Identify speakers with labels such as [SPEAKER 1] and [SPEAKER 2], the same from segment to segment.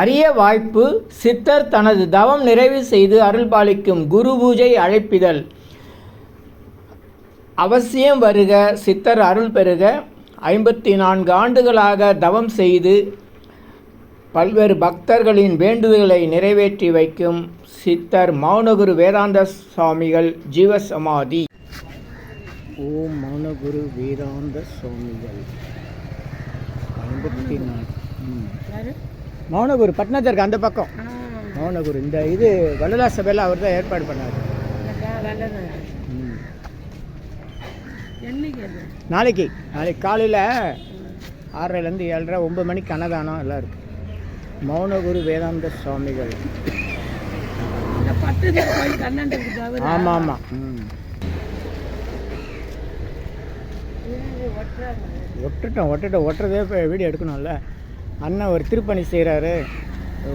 [SPEAKER 1] அரிய வாய்ப்பு சித்தர் தனது தவம் நிறைவு செய்து அருள்பாலிக்கும் குரு பூஜை அழைப்பிதழ். அவசியம் வருக சித்தர் அருள் பெறுக. ஐம்பத்தி நான்கு ஆண்டுகளாக தவம் செய்து பல்வேறு பக்தர்களின் வேண்டுதல்களை நிறைவேற்றி வைக்கும் சித்தர் மௌனகுரு வேதாந்த சுவாமிகள் ஜீவசமாதி. ஓம் மௌனகுரு வேதாந்த சுவாமிகள். ஐம்பத்தி நான்கு
[SPEAKER 2] யாரு?
[SPEAKER 1] மௌனகுரு பட்னத்திற்கு அந்த பக்கம். மௌனகுரு இந்த இது வள்ளலா சபையில் அவர் தான் ஏற்பாடு பண்ணார். நாளைக்கு நாளைக்கு காலையில் ஆறரைலேருந்து ஏழரை ஒம்பது மணிக்கு அன்னதானம் எல்லாம் இருக்கு. மௌனகுரு வேதாந்த சுவாமிகள். ஆமாம் ஆமாம். ஒட்டுட்டோம் ஒட்டுட்டோம். ஒட்டுறதே வீடியோ எடுக்கணும்ல. அண்ணன் ஒரு திருப்பணி செய்கிறாரு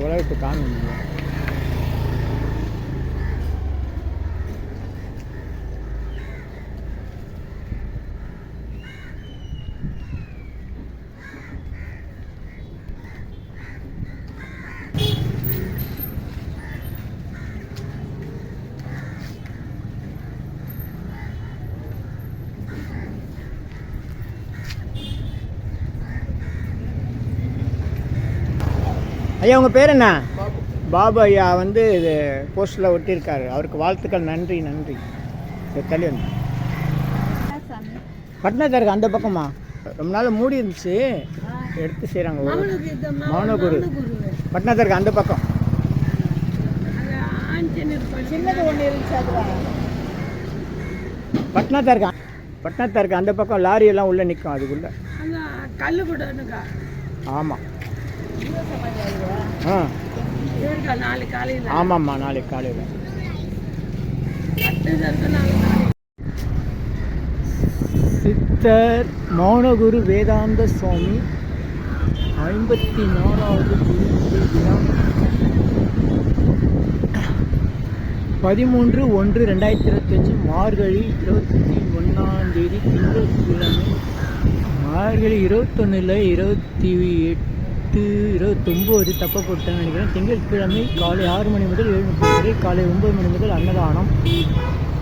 [SPEAKER 1] உலகத்துக்கு காணும். ஐயா உங்கள் பேர் என்ன? பாபு ஐயா வந்து இது போஸ்டில் ஒட்டியிருக்காரு. அவருக்கு வாழ்த்துக்கள் நன்றி நன்றி. தள்ளி வந்து பட்னத்தாருக்கு அந்த பக்கமா? ரொம்ப நாள் மூடி இருந்துச்சு. எடுத்து செய்கிறாங்க மௌனகுரு
[SPEAKER 2] மௌனகுரு.
[SPEAKER 1] பட்னத்தாருக்கு அந்த பக்கம்.
[SPEAKER 2] இருந்துச்சு அதுவா
[SPEAKER 1] பட்னத்தாருக்கு பட்னத்தாருக்கு அந்த பக்கம் லாரி எல்லாம் உள்ளே நிற்கும் அதுக்குள்ளே. ஆமாம் ஆ. ஆமாம்மா நாளைக்கு காலையில். சித்தர் மௌனகுரு வேதாந்த சுவாமி ஐம்பத்தி நாலாவது குரு தினம். பதிமூன்று ஒன்று ரெண்டாயிரத்தி இருபத்தஞ்சி மார்கழி இருபத்தி ஒன்றாம் தேதி திங்கட்கிழமை. மார்கழி இருபத்தொன்னில் இருபத்தி எட்டு இருபத்தொம்போது தப்ப போட்டேன்னு நினைக்கிறேன். திங்கட்கிழமை காலை ஆறு மணி முதல் ஏழு முப்பது வரை காலை ஒன்பது மணி முதல் அன்னதானம்.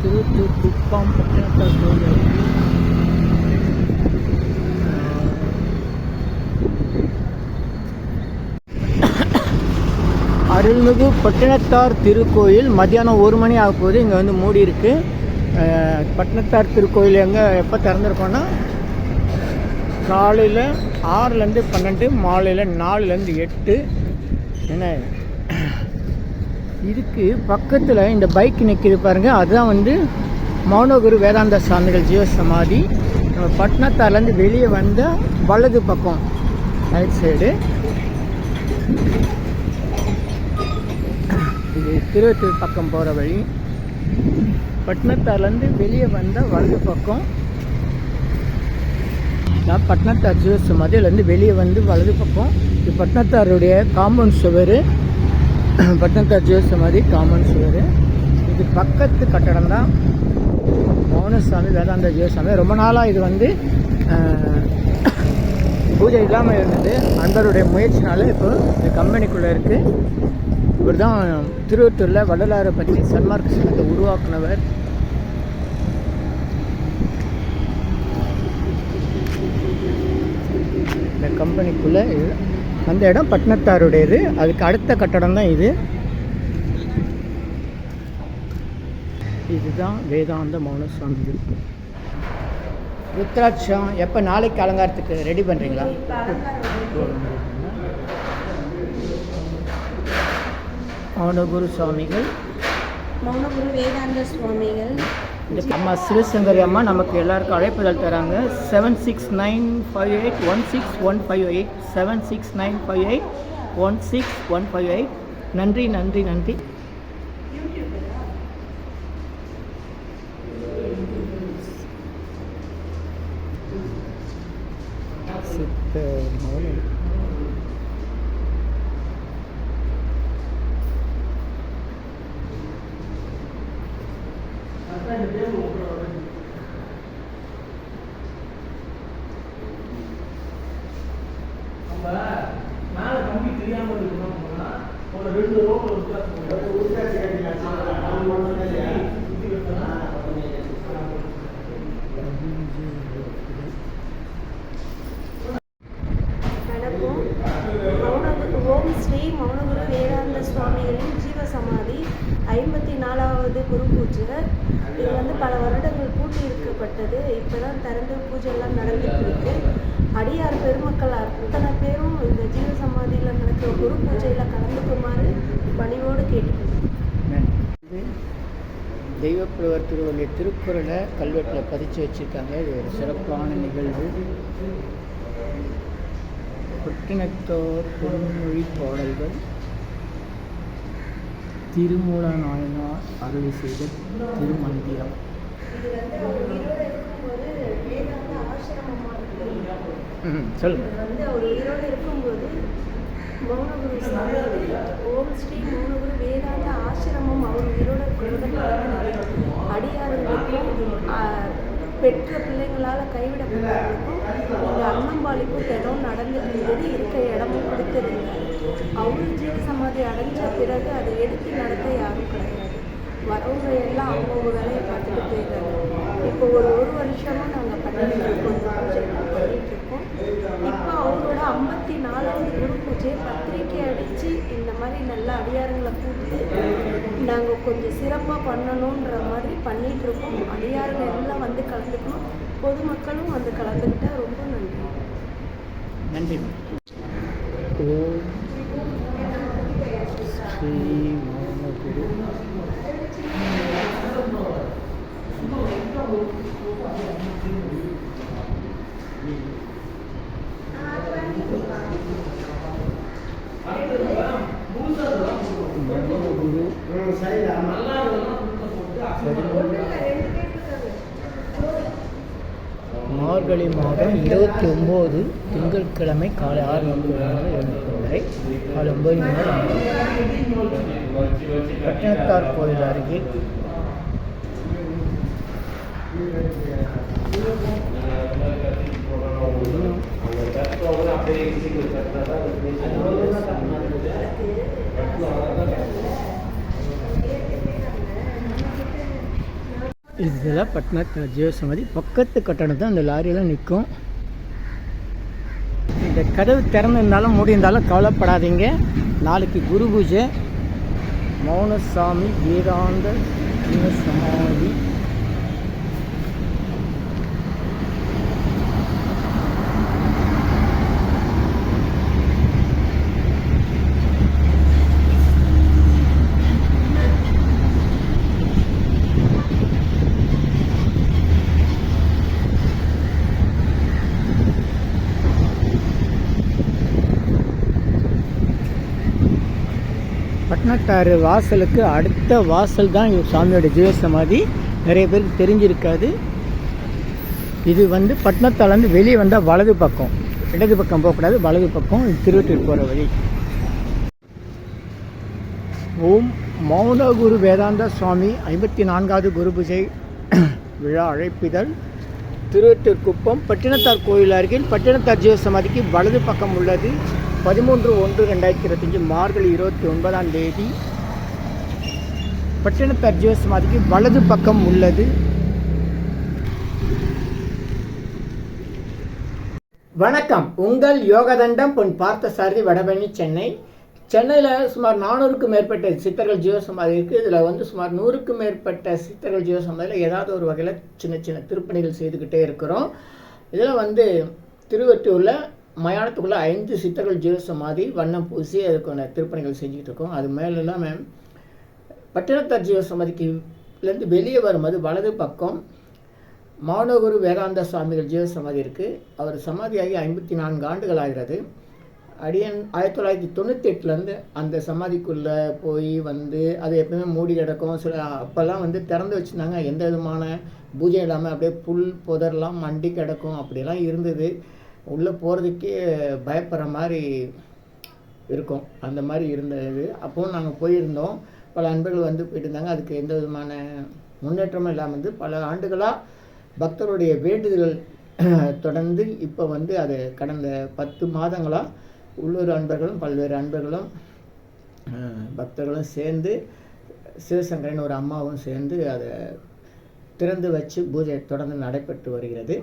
[SPEAKER 1] திருத்தூர் குப்பம் பட்டினத்தார் கோயில். அருள்மிகு பட்டினத்தார் திருக்கோயில் மத்தியானம் ஒரு மணி ஆக போது இங்கே வந்து மூடி இருக்கு. பட்டினத்தார் திருக்கோயில் எங்கே எப்போ திறந்துருக்கோன்னா காலையில் ஆறுலேருந்து பன்னெண்டு மாலையில் நாலுலேருந்து எட்டு. என்ன? இதுக்கு பக்கத்தில் இந்த பைக் நிற்கிது பாருங்க. அதுதான் வந்து மௌனகுரு வேதாந்த சுவாமிகள் ஜீவசமாதி. நம்ம பட்னத்தார்லேருந்து வெளியே வந்த வலது பக்கம். ரைட் சைடு இது திருவத்தூர் பக்கம் போகிற வழி. பட்னத்தார்லேருந்து வெளியே வந்த வலது பக்கம். நான் பட்னத்தார் ஜூஸ் மதியிலேருந்து வெளியே வந்து வலது பக்கம். இது பட்னத்தாருடைய காம்பவுண்ட் சுவர். பட்னத்தார் ஜூஸ் மாதிரி காம்பவுண்ட் சுவர். இது பக்கத்து கட்டடம் தான். மௌனசாமி வேதாந்த ஜீவசாமி. ரொம்ப நாளாக இது வந்து பூஜை இல்லாமல் இருந்தது. அன்பருடைய முயற்சினால இப்போ இந்த கம்பெனிக்குள்ளே இருக்குது இவர் தான் திருவத்தூரில் வள்ளலாரை பற்றி சன்மார்க் சங்கத்தை உருவாக்குனவர். இந்த கம்பெனிக்குள்ளே இது அந்த இடம் பட்னத்தாருடையது அதுக்கு அடுத்த கட்டடம் தான் இது. இதுதான் வேதாந்த மௌனசாமி ருத்ராட்சம் எப்போ நாளைக்கு அலங்காரத்துக்கு ரெடி பண்ணுறீங்களா மௌனகுரு சுவாமிகள்.
[SPEAKER 2] மௌனகுரு வேதாந்த சுவாமிகள்.
[SPEAKER 1] அம்மா சிவசங்கரி அம்மா நமக்கு எல்லாருக்கும் அழைப்புதல் தராங்க. Seven six nine five eight one six one five eight seven six nine five eight one six one five eight நன்றி நன்றி நன்றி சித்தர் மௌன மேலே கம்பி தெரியாமல்
[SPEAKER 3] வணக்கம் மௌனகுரு ஓம் ஸ்ரீ மௌனகுரு வேதாந்த சுவாமிகளின் ஜீவ சமாதி ஐம்பத்தி நாலாவது குரு பூஜை இது வந்து பல வருடங்கள் பூட்டி இருக்கப்பட்டது இப்போ தான் திறந்து பூஜை எல்லாம் நடந்துட்டு இருக்கு. அடியார் பெருமக்கள் அத்தனை பேரும் இந்த ஜீவ சமாதியில் நடக்கிற குரு பூஜையில் கலந்துக்குமாறு பணிவோடு கேட்டுக்கிறேன்
[SPEAKER 1] தெய்வப்புலவர் திருவள்ளுவர் திருக்குறளை கல்வெட்டில் பதிச்சு வச்சுருக்காங்க. இது ஒரு சிறப்பான நிகழ்வு. ஒட்டினத்தோர் பொன்மொழி பாடல்கள். திருமூல நாயனார் அருளி செய்த திருமந்திரம்.
[SPEAKER 3] இது வந்து அவர் உயிரோடு இருக்கும்போது மௌனகுரு ஓம் ஸ்ரீ மௌனகுரு வேதாந்த ஆசிரமம் அவர் உயிரோடு இருக்கும்போது அடியார்களுக்கும் பெற்ற பிள்ளைங்களால் கைவிடப்பட்டவர்களுக்கும் இந்த அன்னம்பாளிக்கும் தினம் நடந்துட்டு இருந்தது இருக்க இடமும் கொடுத்துருந்தார் அவர் ஜீவ சமாதி அடைஞ்ச பிறகு அதை எடுத்து நடத்த யாரும் கிடையாது. வரவங்க எல்லாம் அவங்கவுங்க வேலையை பார்த்துட்டு போயிடுறாங்க இப்போ ஒரு ஒரு வருஷமாக நாங்கள் பண்ணிட்டு இருக்கோம் பண்ணிட்டு இருக்கோம். இப்போ அவரோட ஐம்பத்தி நாலாவது குரு பூஜையை பத்திரிக்கை அடித்து இந்த மாதிரி நல்ல அடியாருங்களை கூப்பிட்டு நாங்கள் கொஞ்சம் சிறப்பாக பண்ணணுன்ற மாதிரி பண்ணிட்டு இருக்கோம். அடியாருங்க எல்லாம் வந்து கலந்துக்கணும். பொதுமக்களும் வந்து கலந்துக்கிட்டா ரொம்ப நன்றி.
[SPEAKER 1] நன்றி. ஓம் ஸ்ரீ மௌனகுரு மௌனகுரு மார்கழி மாதம் இருபத்தி ஒம்பது திங்கட்கிழமை காலை ஆறு மணி முதல் ஏழு வரை காலை ஒன்பது மணி நேரம் பட்டினத்தார் கோயில் அருகே இதெல்லாம் பட்னா ஜீவசமாதி பக்கத்து கட்டணம் தான் அந்த லாரியெல்லாம் நிற்கும். இந்த கதவு திறந்திருந்தாலும் முடிந்தாலும் கவலைப்படாதீங்க. நாளைக்கு குரு பூஜை. மௌனசாமி வேதாந்த ஜீவசமாதி பட்னத்தாறு வாசலுக்கு அடுத்த வாசல் தான் சாமியோட சாமியோட ஜீவசமாதி நிறைய பேருக்கு தெரிஞ்சிருக்காது. இது வந்து பட்னத்தாலேருந்து வெளியே வந்தால் வலது பக்கம். இடது பக்கம் போகக்கூடாது வலது பக்கம் இது திருவட்டூர் போகிற வழி. ஓம் மௌன குரு வேதாந்த சுவாமி ஐம்பத்தி நான்காவது குரு பூஜை விழா அழைப்பிதழ். திருவட்டூர் குப்பம் பட்டினத்தார் கோயில் அருகில் பட்டினத்தார் ஜீவசமாதிக்கு வலது பக்கம் உள்ளது. பதிமூன்று ஒன்று ரெண்டாயிரத்தி இருபத்தஞ்சி மார்கழி இருபத்தி ஒன்பதாம் தேதி பட்டினத்தார் ஜீவசமாதிக்கு வலது பக்கம் உள்ளது. வணக்கம். உங்கள் யோகதண்டம் பொன் பார்த்தசாரதி வடபழனி சென்னை. சென்னையில் சுமார் நானூறுக்கும் மேற்பட்ட சித்தர்கள் ஜீவசமாதி இருக்குது இதில் வந்து சுமார் நூறுக்கும் மேற்பட்ட சித்தர்கள் ஜீவசமாதியில் ஏதாவது ஒரு வகையில் சின்ன சின்ன திருப்பணிகள் செய்துக்கிட்டே இருக்கிறோம். இதில் வந்து திருவெட்டூரில் மயானத்துக்குள்ளே ஐந்து சித்தர்கள் ஜீவசமாதி வண்ணம் பூசி அதுக்கான திருப்பணிகள் செஞ்சுக்கிட்டு இருக்கோம். அது மேலே இல்லாமல் பட்டினத்தார் ஜீவசமாதிக்குலேருந்து வெளியே வரும்போது வலது பக்கம் மானகுரு வேதாந்த சுவாமிகள் ஜீவ சமாதி இருக்குது அவர் சமாதியாகி ஐம்பத்தி நான்கு ஆண்டுகள் ஆகிறது. அடியன் ஆயிரத்தி தொள்ளாயிரத்தி தொண்ணூற்றி எட்டுலேருந்து அந்த சமாதிக்குள்ளே போய் வந்து அது எப்பவுமே மூடி கிடக்கும். சில அப்போல்லாம் வந்து திறந்து வச்சுருந்தாங்க. எந்த விதமான பூஜை இல்லாமல் அப்படியே புல் புதர்லாம் மண்டி கிடக்கும். அப்படியெல்லாம் இருந்தது. உள்ளே போகிறதுக்கே பயப்படுற மாதிரி இருக்கும். அந்த மாதிரி இருந்தது. அப்போவும் நாங்கள் போயிருந்தோம். பல அன்பர்கள் வந்து போயிட்டு இருந்தாங்க அதுக்கு எந்த விதமான முன்னேற்றமும் இல்லாமல் வந்து பல ஆண்டுகளாக பக்தருடைய வேண்டுதல்கள் தொடர்ந்து இப்போ வந்து அது கடந்த பத்து மாதங்களாக உள்ளூர் அன்பர்களும் பல்வேறு அன்பர்களும் பக்தர்களும் சேர்ந்து சிவசங்கரன் ஒரு அம்மாவும் சேர்ந்து அதை திறந்து வச்சு பூஜை தொடர்ந்து நடைபெற்று வருகிறது.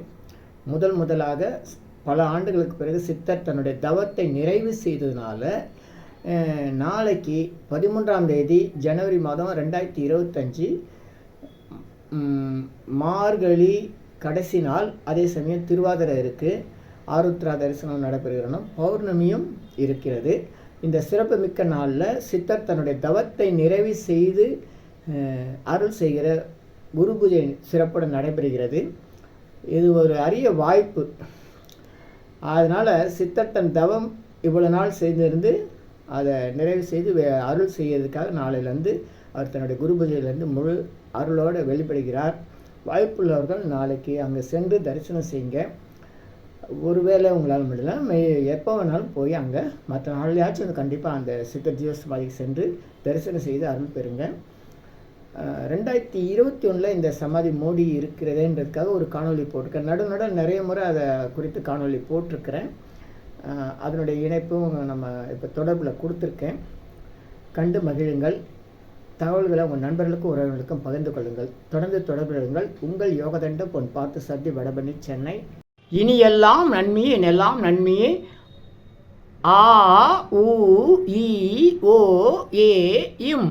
[SPEAKER 1] முதல் முதலாக பல ஆண்டுகளுக்கு பிறகு சித்தர் தன்னுடைய தவத்தை நிறைவு செய்ததுனால நாளைக்கு பதிமூன்றாம் தேதி ஜனவரி மாதம் ரெண்டாயிரத்தி இருபத்தஞ்சி மார்கழி கடைசி நாள் அதே சமயம் திருவாதிரை இருக்குது ஆருத்ரா தரிசனம் நடைபெறுகிறன பௌர்ணமியும் இருக்கிறது. இந்த சிறப்புமிக்க நாளில் சித்தர் தன்னுடைய தவத்தை நிறைவு செய்து அருள் செய்கிற குரு பூஜை சிறப்புடன் நடைபெறுகிறது. இது ஒரு அரிய வாய்ப்பு. அதனால் சித்தர் தன் தவம் இவ்வளோ நாள் செய்திருந்து அதை நிறைவு செய்து அருள் செய்யறதுக்காக நாளையிலேருந்து அவர் தன்னுடைய குரு பூஜையிலேருந்து முழு அருளோடு வெளிப்படுகிறார். வாய்ப்புள்ளவர்கள் நாளைக்கு அங்கே சென்று தரிசனம் செய்யுங்க. ஒருவேளை உங்களால் முடியல எப்போ வேணாலும் போய் அங்கே மற்ற நாளையாச்சும் வந்து கண்டிப்பாக அந்த சித்தர் ஜீவசமாதிக்கு சென்று தரிசனம் செய்து அருள் பெறுங்க. ரெண்டாயிரத்தி இருபத்தி ஒன்றில் இந்த சமாதி மோடி இருக்கிறதேன்றதுக்காக ஒரு காணொளி போட்டிருக்கேன். நடு நிறைய முறை அதை குறித்து காணொளி போட்டிருக்கிறேன். அதனுடைய இணைப்பும் நம்ம இப்போ தொடர்பில் கொடுத்துருக்கேன். கண்டு மகிழுங்கள். தகவல்களை உங்கள் நண்பர்களுக்கும் உறவினர்களுக்கும் பகிர்ந்து கொள்ளுங்கள். தொடர்ந்து தொடர்புகள் உங்கள் யோகதண்டம் பொன் பார்த்து சர்தி வடபண்ணி சென்னை. இனி எல்லாம் நன்மையே எல்லாம் நன்மையே. ஆ உ இ ஓ ஏ இம்.